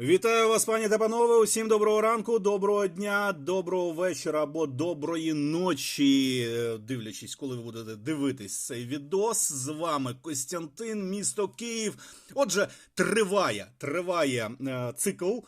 Вітаю вас, пані та панове. Усім доброго ранку, доброго дня, доброго вечора або доброї ночі. Е, Дивлячись, коли ви будете дивитись цей відос. З вами Костянтин, місто Київ. Отже, триває триває е, цикл е,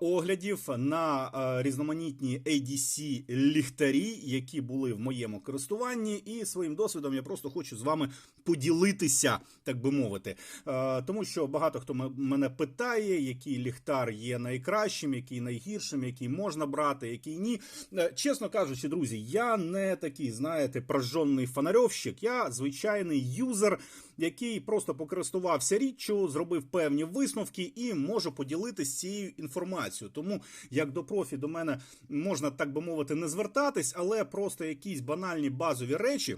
оглядів на різноманітні ADC ліхтарі, які були в моєму користуванні, і своїм досвідом я просто хочу з вами поділитися, так би мовити. Е, Тому що багато хто мене питає, який ліхтар є найкращим, який найгіршим, який можна брати, який ні. Е, Чесно кажучи, друзі, я не такий, знаєте, прожжений фонарьовщик. Я звичайний юзер, який просто покористувався річчю, зробив певні висновки і можу поділитися цією інформацією. Тому як до профі до мене можна так би мовити не звертатись, але просто якісь банальні базові речі.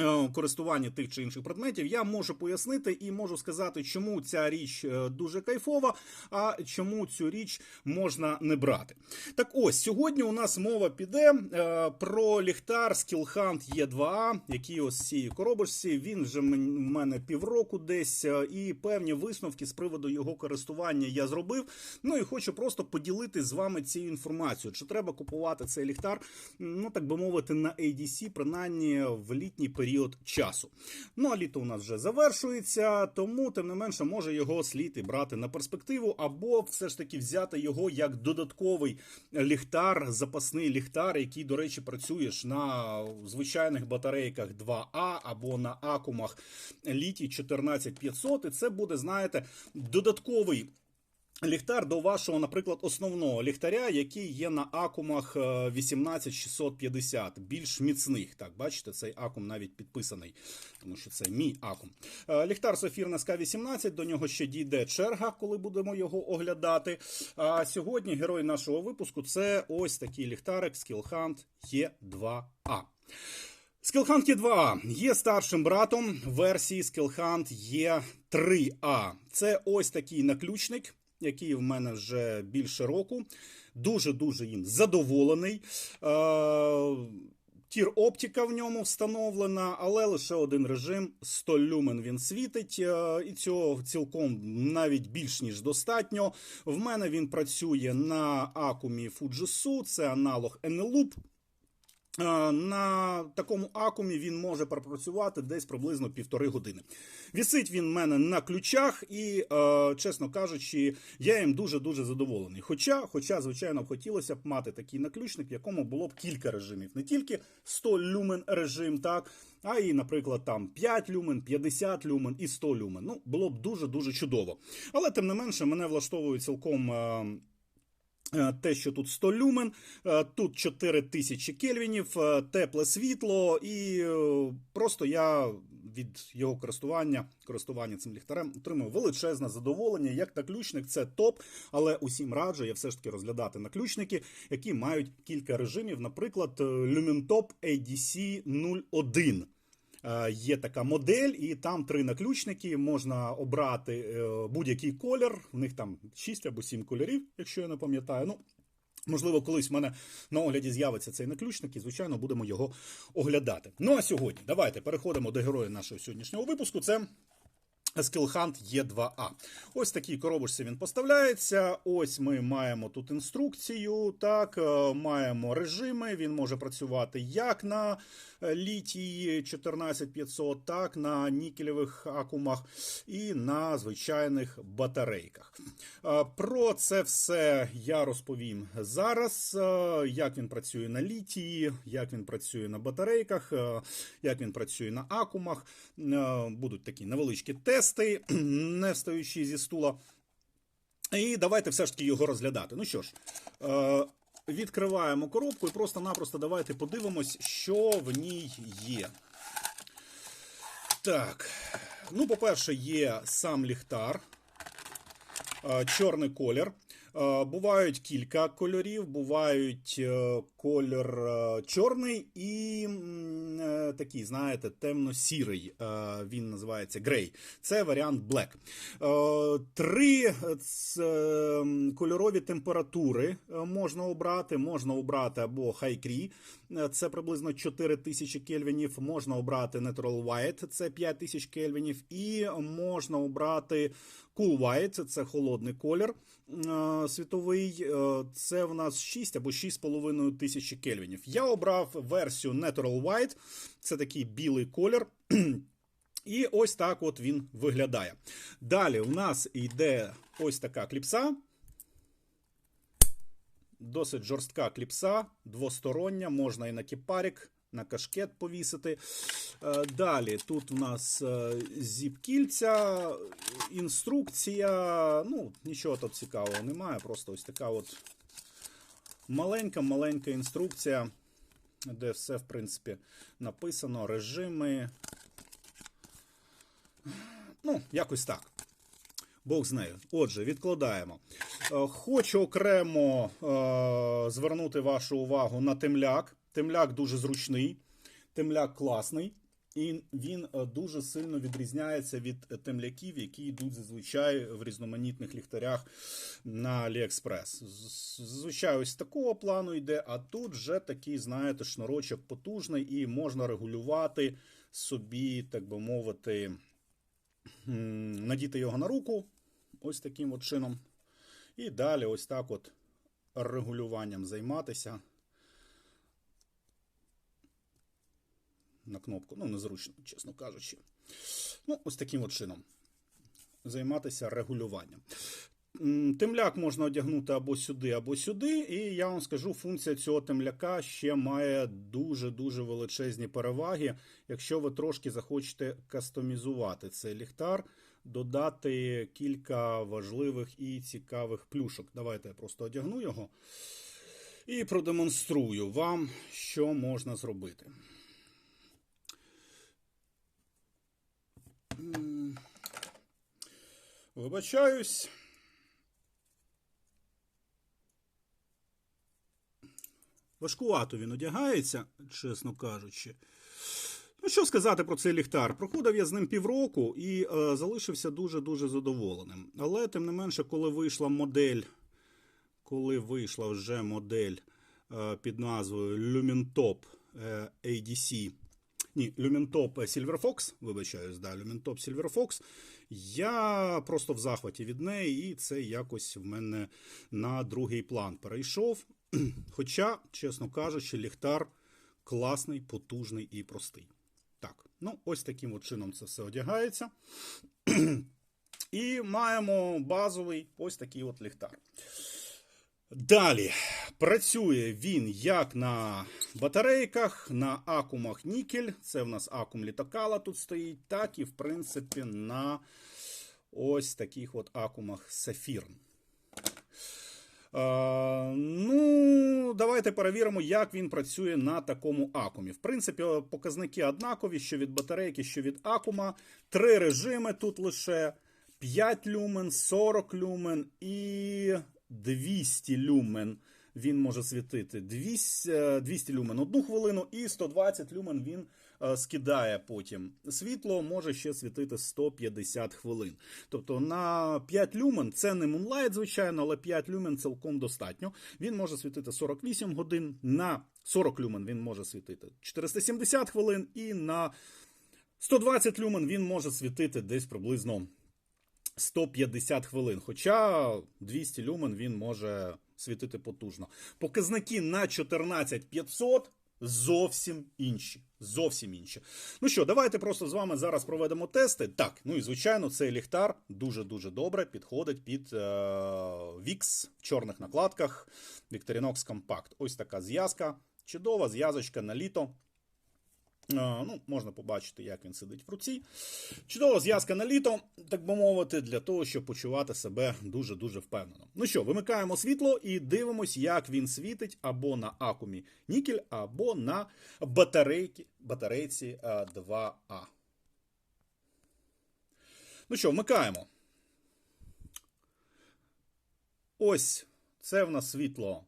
Е, Користування тих чи інших предметів я можу пояснити і можу сказати, чому ця річ е, дуже кайфова, а чому цю річ можна не брати. Так ось сьогодні у нас мова піде е, про ліхтар Skillhunt E2A, який ось цієї коробочці. Він вже в мене півроку десь, і певні висновки з приводу його користування я зробив. Ну і хочу просто поділити з вами цією інформацією. Чи треба купувати цей ліхтар, ну так би мовити, на ADC, принаймні в літній період часу. Ну а літо у нас вже завершується, тому тим не менше може його слід і брати на перспективу, або все ж таки взяти його як додатковий ліхтар, запасний ліхтар, який, до речі, працюєш на звичайних батарейках 2А або на акумах літій 14500. І це буде, знаєте, додатковий. Ліхтар до вашого, наприклад, основного ліхтаря, який є на акумах е, 18650, більш міцних. Так, бачите, цей акум навіть підписаний, тому що це мій акум. Е, Ліхтар Софір на СК-18, до нього ще дійде черга, коли будемо його оглядати. А сьогодні герой нашого випуску це ось такий ліхтарик Skillhunt E2A. Skillhunt E2A є старшим братом версії Skillhunt E3A. Це ось такий наключник, який в мене вже більше року. Дуже-дуже їм задоволений. Е, Тір оптика в ньому встановлена, але лише один режим 100 люмен він світить, е, і цього цілком навіть більш ніж достатньо. В мене він працює на акумі Fujitsu, це аналог Eneloop. Е, На такому акумі він може пропрацювати десь приблизно півтори години. Вісить він в мене на ключах, і, е, чесно кажучи, я їм дуже-дуже задоволений. Хоча, хоча, звичайно, хотілося б мати такий наключник, в якому було б кілька режимів. Не тільки 100 люмен режим, так, а і, наприклад, там 5 люмен, 50 люмен і 100 люмен. Ну, було б дуже-дуже чудово. Але, тим не менше, мене влаштовує цілком. Е, Те, що тут 100 люмен, е, тут 4000 кельвінів, е, тепле світло, і е, просто я від його користування, користування цим ліхтарем отримую величезне задоволення. Як наключник, це топ, але усім раджу я все ж таки розглядати наключники, які мають кілька режимів, наприклад, е, Lumentop ADC 01. Е, Є така модель, і там три наключники. Можна обрати е, будь-який колір. В них там 6 або 7 кольорів, якщо я не пам'ятаю. Ну, Можливо, колись в мене на огляді з'явиться цей наключник, і звичайно будемо його оглядати. Ну а сьогодні давайте переходимо до героя нашого сьогоднішнього випуску. Це Skillhunt E2A. Ось в такій коробочці він поставляється. Ось ми маємо тут інструкцію. Так, е, маємо режими. Він може працювати як на літії 14500, так на нікелевих акумах і на звичайних батарейках. Е, Про це все я розповім зараз. е, Як він працює на літії, як він працює на батарейках, е, як він працює на акумах. Будуть такі невеличкі тести, не встаючи зі стула. І давайте все ж таки його розглядати. Ну що ж, відкриваємо коробку і просто-напросто давайте подивимось, що в ній є. Так. Ну, по-перше, є сам ліхтар, е, чорний колір. Е, Бувають кілька кольорів, бувають е, колір е, чорний і такий, знаєте, темно-сірий. Він називається грей. Це варіант Black. Три кольорові температури можна обрати. Можна обрати або е, це приблизно 4000 кельвінів. Можна обрати Natural White, це 5000 кельвінів, і можна обрати Cool White, це холодний колір е, світовий. Е, Це в нас 6 або 6,5 тисячі кельвінів. Я обрав версію Natural White, це такий білий колір. І ось так от він виглядає. Далі у нас йде ось така кліпса. Досить жорстка кліпса, двостороння, можна і на кіпарік, на кашкет повісити. Е, Далі тут у нас е, зіп-кільця, інструкція. Ну, нічого тут цікавого немає. Просто ось така от маленька-маленька інструкція, де все, в принципі, написано, режими. Ну, якось так. Бог з нею. Отже, відкладаємо. Е, Хочу окремо е, звернути вашу увагу на темляк. Темляк дуже зручний, темляк класний, і він е, дуже сильно відрізняється від темляків, які йдуть зазвичай в різноманітних ліхтарях на AliExpress. Зазвичай ось такого плану йде, а тут вже такий, знаєте, шнурочок потужний, і можна регулювати собі, так би мовити, надіти його на руку ось таким от чином. І далі ось так от регулюванням займатися. На кнопку, ну, незручно, чесно кажучи. Ну, ось таким от чином. Займатися регулюванням. Темляк можна одягнути або сюди, або сюди. І я вам скажу, функція цього темляка ще має дуже-дуже величезні переваги. Якщо ви трошки захочете кастомізувати цей ліхтар, додати кілька важливих і цікавих плюшок. Давайте я просто одягну його і продемонструю вам, що можна зробити. Вибачаюсь. Важкувато він одягається, чесно кажучи. Ну, що сказати про цей ліхтар? Проходив я з ним півроку і е, залишився дуже-дуже задоволеним. Але, тим не менше, коли вийшла модель, коли вийшла вже модель е, під назвою Lumintop е, ADC, ні, Silver Fox, вибачаюсь, да, Silver Fox, я просто в захваті від неї, і це якось в мене на другий план перейшов. Хоча, чесно кажучи, ліхтар класний, потужний і простий. Так, ну ось таким от чином це все одягається. І маємо базовий ось такий от ліхтар. Далі працює він як на батарейках, на акумах нікель. Це в нас акум літакала тут стоїть, так і, в принципі, на ось таких от акумах сафірн. Е, ну, давайте перевіримо, як він працює на такому акумі. В принципі, показники однакові, що від батарейки, що від акума. Три режими тут лише 5 люмен, 40 люмен і 200 люмен. Він може світити 200, е, 200 люмен одну хвилину, і 120 люмен він е, скидає потім. Світло може ще світити 150 хвилин. Тобто на 5 люмен це не Moonlight, звичайно, але 5 люмен цілком достатньо. Він може світити 48 годин, на 40 люмен він може світити 470 хвилин, і на 120 люмен він може світити десь приблизно 150 хвилин. Хоча 200 люмен він може світити потужно. Показники на 14500 зовсім інші. Зовсім інші. Ну що, давайте просто з вами зараз проведемо тести. Так, ну і звичайно, цей ліхтар дуже-дуже добре підходить під е, в чорних накладках Victorinox Compact. Ось така зв'язка. Чудова зв'язочка на літо. Е, Ну, можна побачити, як він сидить в руці. Чудова зв'язка на літо, так би мовити, для того, щоб почувати себе дуже-дуже впевнено. Ну що, вимикаємо світло і дивимось, як він світить або на акумі нікель, або на батарейки, батарейці е, 2А. Ну що, вмикаємо. Ось це в нас світло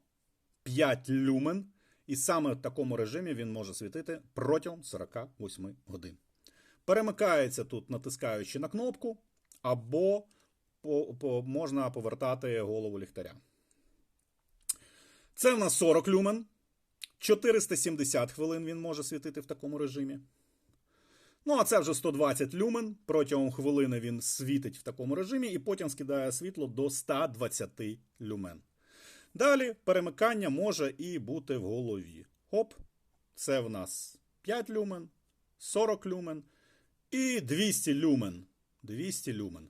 5 люмен. І саме в такому режимі він може світити протягом 48 годин. Перемикається тут, натискаючи на кнопку, або по, по, можна повертати голову ліхтаря. Це в нас 40 люмен. 470 хвилин він може світити в такому режимі. Ну, а це вже 120 люмен. Протягом хвилини він світить в такому режимі і потім скидає світло до 120 люмен. Далі перемикання може і бути в голові. Хоп, це в нас 5 люмен, 40 люмен і 200 люмен. 200 люмен.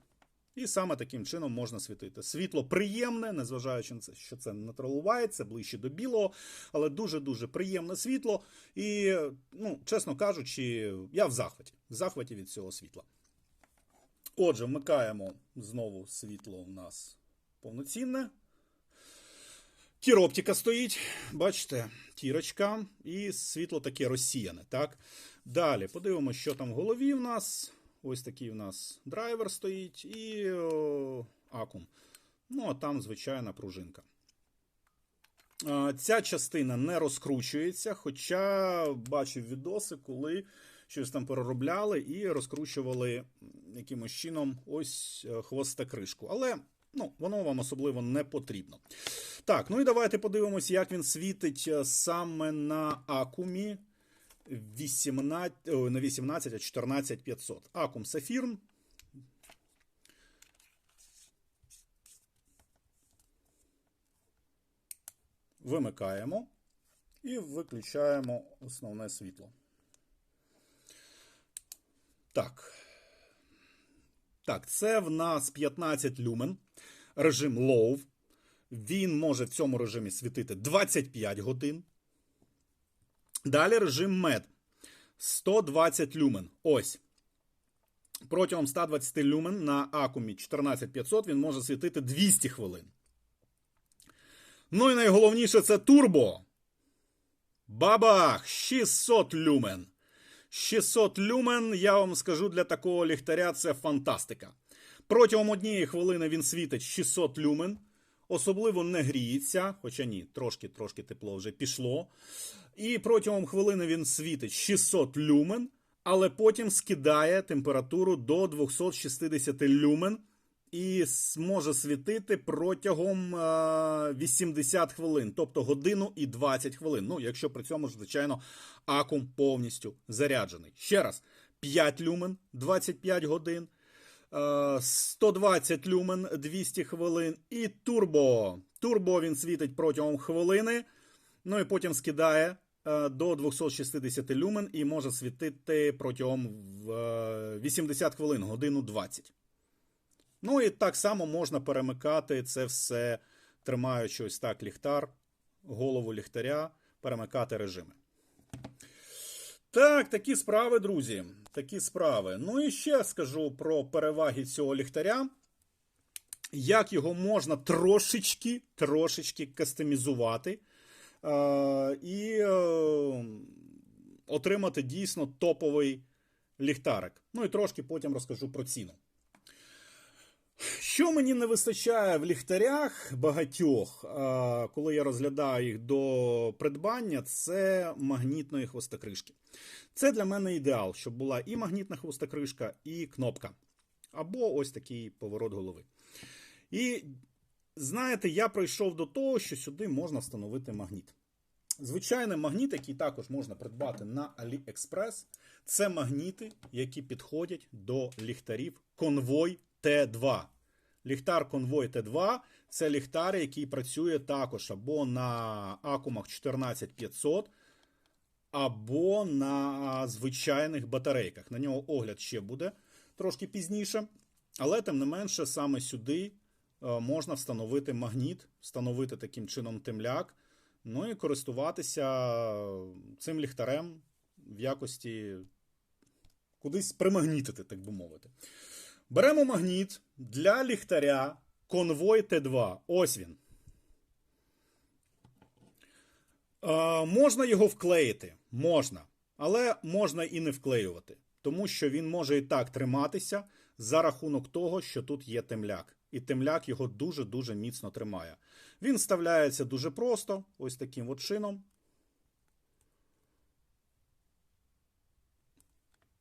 І саме таким чином можна світити. Світло приємне, незважаючи на це, що це натуралувається ближче до білого, але дуже-дуже приємне світло. І, ну, чесно кажучи, я в захваті. В захваті від цього світла. Отже, вмикаємо знову світло у нас повноцінне. Тіроптика стоїть, бачите, тірочка, і світло таке розсіяне. Так? Далі подивимося, що там в голові в нас. Ось такий у нас драйвер стоїть і о, акум. Ну, а там звичайна пружинка. Ця частина не розкручується, хоча бачив відоси, коли щось там переробляли і розкручували якимось чином ось е, хвостокришку. Але ну, воно вам особливо не потрібно. Так, ну і давайте подивимося, як він світить е, саме на акумі 18, не 18, а 14500. Акум Сафірн. Вимикаємо і виключаємо основне світло. Так. Так, це в нас 15 люмен. Режим Low. Він може в цьому режимі світити 25 годин. Далі режим MED. 120 люмен. Ось. Протягом 120 люмен на акумі 14500 він може світити 200 хвилин. Ну і найголовніше це турбо. Бабах! 600 люмен. 600 люмен, я вам скажу, для такого ліхтаря це фантастика. Протягом однієї хвилини він світить 600 люмен. Особливо не гріється, хоча ні, трошки-трошки тепло вже пішло. І протягом хвилини він світить 600 люмен, але потім скидає температуру до 260 люмен і може світити протягом е, 80 хвилин, тобто годину і 20 хвилин. Ну, якщо при цьому звичайно, акум повністю заряджений. Ще раз, 5 люмен 25 годин. Е, 120 люмен 200 хвилин і турбо. Турбо він світить протягом хвилини, ну і потім скидає е, до 260 люмен і може світити протягом е, 80 хвилин, годину 20. Ну і так само можна перемикати це все, тримаючи ось так ліхтар, голову ліхтаря, перемикати режими. Так, такі справи, друзі. Такі справи. Ну і ще скажу про переваги цього ліхтаря. Як його можна трошечки, трошечки кастомізувати е, і е, отримати дійсно топовий ліхтарик. Ну і трошки потім розкажу про ціну. Що мені не вистачає в ліхтарях багатьох, коли я розглядаю їх до придбання, це магнітної хвостокришки. Це для мене ідеал, щоб була і магнітна хвостокришка, і кнопка. Або ось такий поворот голови. І знаєте, я прийшов до того, що сюди можна встановити магніт. Звичайний магніт, який також можна придбати на AliExpress, це магніти, які підходять до ліхтарів конвой Т2. Ліхтар конвой Т2 це ліхтар, який працює також або на акумах 14500, або на звичайних батарейках. На нього огляд ще буде трошки пізніше. Але, тим не менше, саме сюди е, можна встановити магніт, встановити таким чином темляк, ну і користуватися цим ліхтарем в якості кудись примагнітити, так би мовити. Беремо магніт для ліхтаря конвой Т2. Ось він. Е, можна його вклеїти. Можна. Але можна і не вклеювати. Тому що він може і так триматися за рахунок того, що тут є темляк. І темляк його дуже-дуже міцно тримає. Він вставляється дуже просто, ось таким от чином.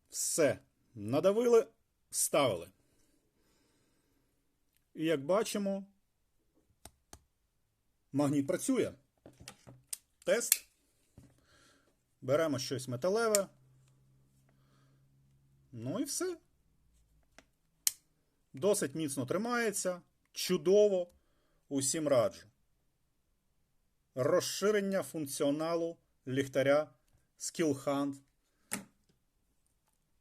Все. Надавили, вставили. І як бачимо, магніт працює. Тест. Беремо щось металеве. Ну і все. Досить міцно тримається. Чудово. Усім раджу. Розширення функціоналу ліхтаря Skillhunt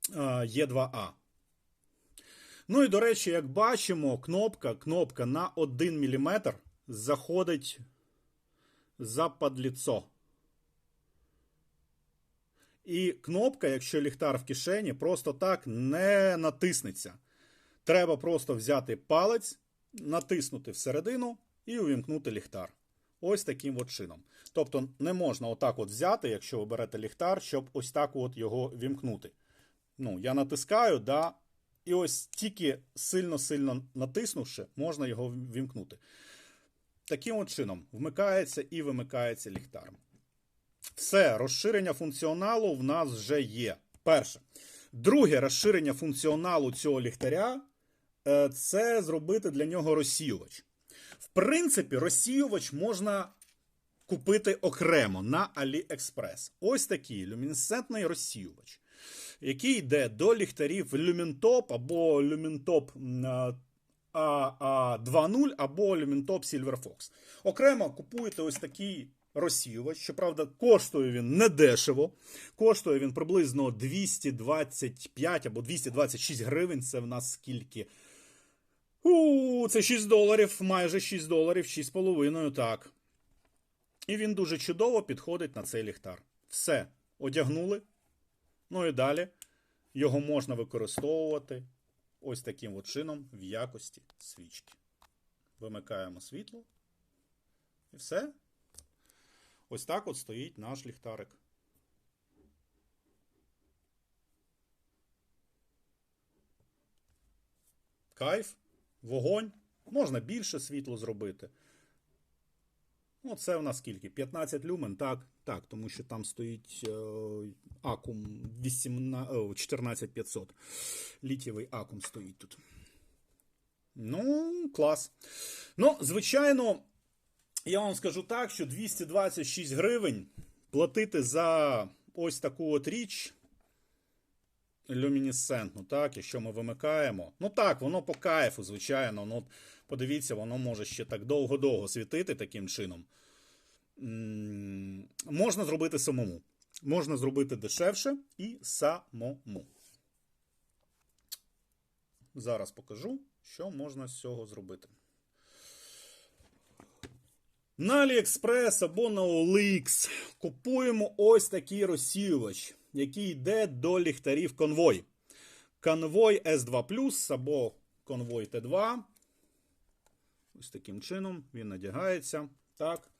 Е2А. Ну і до речі, як бачимо, кнопка, кнопка на 1 мм заходить за подліцо. І кнопка, якщо ліхтар в кишені, просто так не натиснеться. Треба просто взяти палець, натиснути всередину і увімкнути ліхтар. Ось таким от чином. Тобто не можна отак от взяти, якщо ви берете ліхтар, щоб ось так от його вімкнути. Ну, я натискаю, да, і ось тільки сильно-сильно натиснувши, можна його вімкнути. Таким от чином вмикається і вимикається ліхтар. Все, розширення функціоналу в нас вже є. Перше. Друге розширення функціоналу цього ліхтаря е, це зробити для нього розсіювач. В принципі, розсіювач можна купити окремо на AliExpress. Ось такий люмінесцентний розсіювач, який йде до ліхтарів Lumintop або Lumintop AA2.0 або Lumintop Silver Fox. Окремо купуєте ось такий розсіювач. Щоправда, коштує він недешево. Коштує він приблизно 225 або 226 гривень. Це в нас скільки. У, це 6 доларів, майже 6 доларів, 6,5, так. І він дуже чудово підходить на цей ліхтар. Все, одягнули. Ну і далі його можна використовувати ось таким от чином в якості свічки. Вимикаємо світло. І все. Ось так от стоїть наш ліхтарик. Кайф, вогонь. Можна більше світло зробити. Ну, це в нас скільки? 15 люмен, так, так, тому що там стоїть е, акум 18, 14500. Літєвий акум стоїть тут. Ну, клас. Ну, звичайно, я вам скажу так, що 226 гривень платити за ось таку от річ люмінесцентну, так, якщо ми вимикаємо. Ну так, воно по кайфу, звичайно. Ну, подивіться, воно може ще так довго-довго світити таким чином. Можна зробити самому. Можна зробити дешевше і самому. Зараз покажу, що можна з цього зробити. На AliExpress або на OLX купуємо ось такий розсіювач, який йде до ліхтарів конвой. Конвой S2 або конвой T2. Ось таким чином він надягається. Так.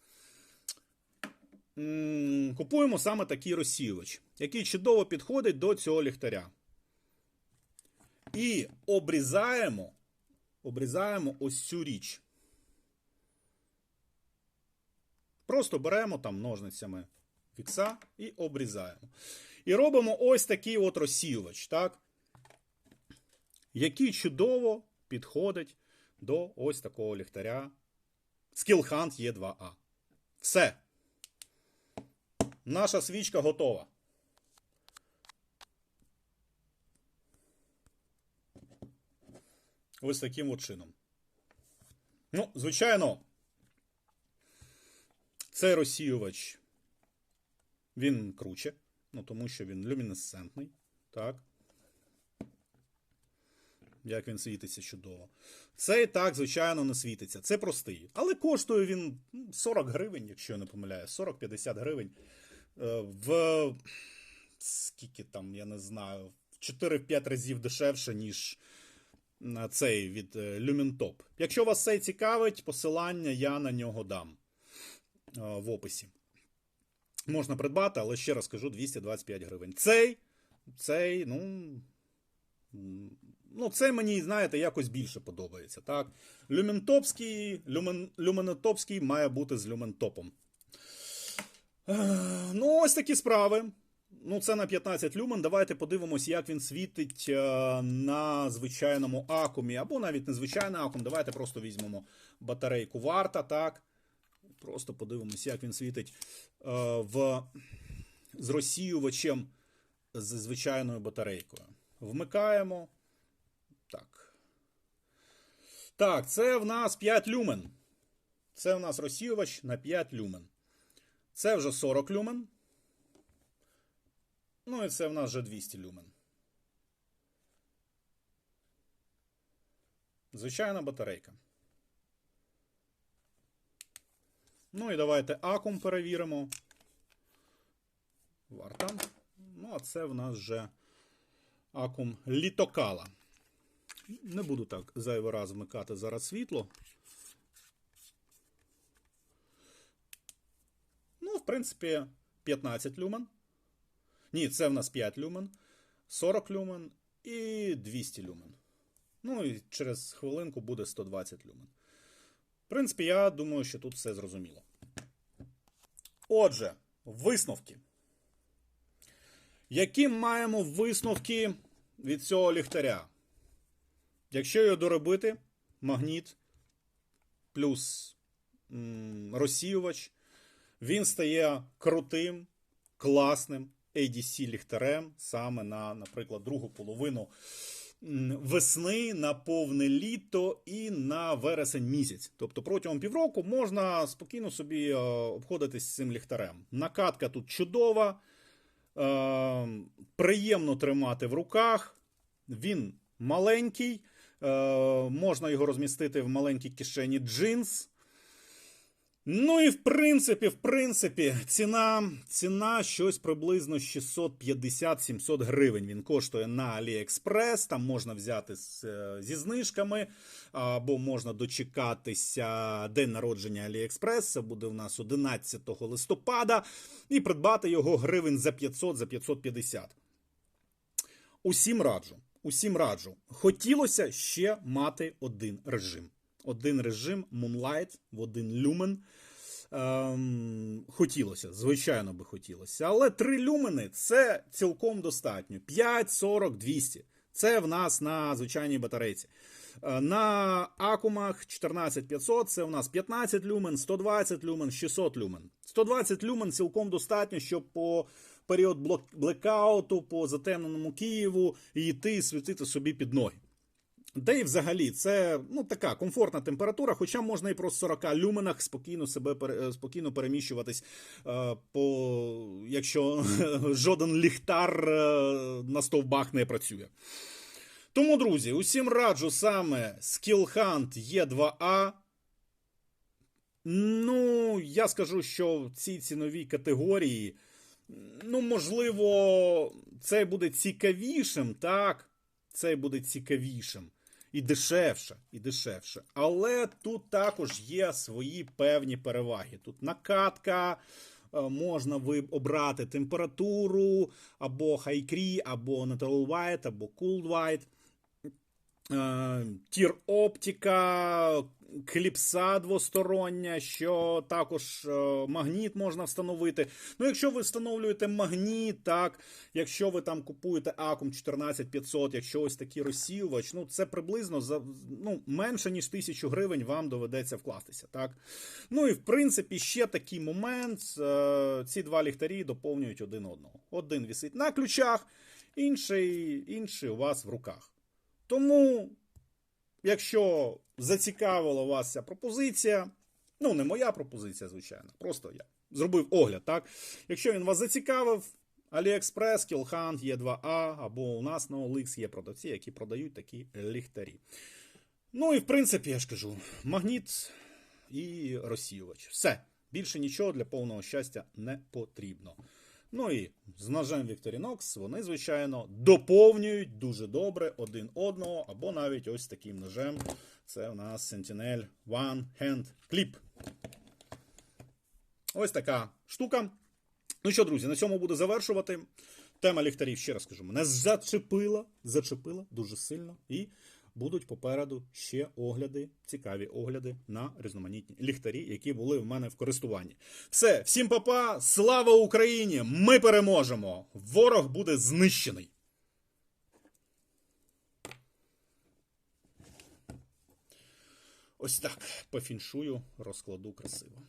Купуємо саме такий розсіювач, який чудово підходить до цього ліхтаря. І обрізаємо, обрізаємо ось цю річ. Просто беремо там ножницями фікса і обрізаємо. І робимо ось такий от розсіювач, так? який чудово підходить до ось такого ліхтаря Skillhunt E2A. Все. Наша свічка готова. Ось таким от чином. Ну, звичайно, цей розсіювач, він круче, ну, тому що він люмінесцентний. Так. Як він світиться чудово. Цей так, звичайно, не світиться. Це простий. Але коштує він ну, 40 гривень, якщо я не помиляю, 40-50 гривень. Е, В скільки там, я не знаю, в 4-5 разів дешевше, ніж цей від е, Lumentop. Якщо вас цей цікавить, посилання я на нього дам е, в описі. Можна придбати, але ще раз кажу, 225 гривень. Цей, цей, ну. Ну, це мені, знаєте, якось більше подобається. так? Люментопський, люмен, люменотопський має бути з люментопом. Ну, ось такі справи. Ну, це на 15 люмен. Давайте подивимось, як він світить е, на звичайному акумі, або навіть не звичайний акум. Давайте просто візьмемо батарейку варта, так. Просто подивимось, як він світить е, в, з розсіювачем з звичайною батарейкою. Вмикаємо. Так. Так, це в нас 5 люмен. Це в нас розсіювач на 5 люмен. Це вже 40 люмен. Ну і це в нас вже 200 люмен. Звичайна батарейка. Ну і давайте акум перевіримо. Варта. Ну, а це в нас вже акум літокала. Не буду так зайвий раз вмикати зараз світло. Ну, в принципі, 15 люмен. Ні, це в нас 5 люмен, 40 люмен і 200 люмен. Ну і через хвилинку буде 120 люмен. В принципі, я думаю, що тут все зрозуміло. Отже, висновки. Які маємо висновки від цього ліхтаря? Якщо його доробити, магніт плюс розсіювач, він стає крутим, класним ADC ліхтарем саме на, наприклад, другу половину весни, на повне літо і на вересень місяць. Тобто протягом півроку можна спокійно собі е, обходитись цим ліхтарем. Накатка тут чудова. Е, приємно тримати в руках. Він маленький, е, можна його розмістити в маленькій кишені джинс. Ну і в принципі, в принципі, ціна, ціна щось приблизно 650-700 гривень. Він коштує на AliExpress, Там можна взяти з, е, зі знижками, або можна дочекатися день народження AliExpress. Це буде у нас 11 листопада, і придбати його гривень за 500 за 550. Усім раджу. Усім раджу. Хотілося ще мати один режим. Один режим Moonlight в один люмен. Ем, хотілося, звичайно би хотілося. Але три люмени це цілком достатньо. 5, 40, 200. Це в нас на звичайній батарейці. Е, На акумах 14500 це у нас 15 люмен, 120 люмен, 600 люмен. 120 люмен цілком достатньо, щоб по період блекауту, по затемненому Києву йти і світити собі під ноги. Та й взагалі це ну, така комфортна температура, хоча можна і про 40 люменах спокійно себе е, спокійно переміщуватись, е, по, якщо жоден ліхтар е, на стовбах не працює. Тому, друзі, усім раджу саме Skill Hunt E2A. Ну, я скажу, що в цій ціновій категорії, ну, можливо, це буде цікавішим, так? Це буде цікавішим. І дешевше, і дешевше. Але тут також є свої певні переваги. Тут накатка, е, можна обрати температуру, або хайкрі, або Natural White, або Cool White. Е, Тір оптика, кліпса двостороння, що також е, магніт можна встановити. Ну, якщо ви встановлюєте магніт, так, якщо ви там купуєте Acum 14500, якщо ось такий розсіювач, ну це приблизно за ну, менше ніж тисячу гривень вам доведеться вкластися. Так? Ну і в принципі ще такий момент: е, ці два ліхтарі доповнюють один одного. Один висить на ключах, інший, інший у вас в руках. Тому, якщо зацікавила вас ця пропозиція, ну не моя пропозиція, звичайно, просто я зробив огляд, так? Якщо він вас зацікавив, AliExpress, Killhunt, E2A, або у нас на OLX є продавці, які продають такі ліхтарі. Ну і в принципі, я ж кажу, магніт і розсіювач. Все. Більше нічого для повного щастя не потрібно. Ну і з ножем Victorinox вони, звичайно, доповнюють дуже добре один одного, або навіть ось таким ножем. Це у нас Sentinel One Hand Clip. Ось така штука. Ну що, друзі, на цьому буду завершувати. Тема ліхтарів, ще раз кажу, мене зачепила, зачепила дуже сильно. І будуть попереду ще огляди, цікаві огляди на різноманітні ліхтарі, які були в мене в користуванні. Все, всім папа, слава Україні! Ми переможемо! Ворог буде знищений. Ось так по фіншую розкладу красиво.